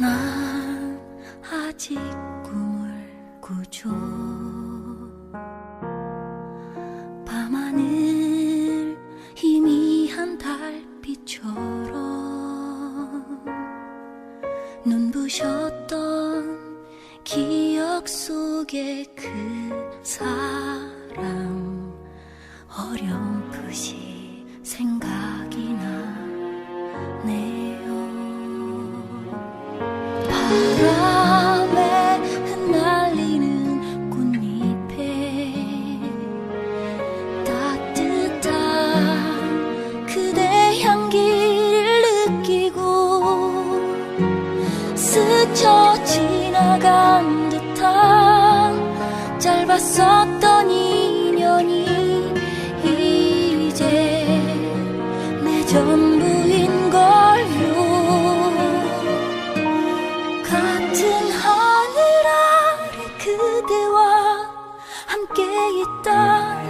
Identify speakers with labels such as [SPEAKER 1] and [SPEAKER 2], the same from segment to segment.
[SPEAKER 1] 난 아직 꿈을 꾸죠. 밤하늘 희미한 달빛처럼 눈부셨던 기억 속에 그 사람 스쳐 지나간 듯한 짧았었던 인연이 이제 내 전부인 걸요. 같은 하늘 아래 그대와 함께 있다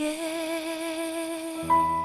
[SPEAKER 1] again.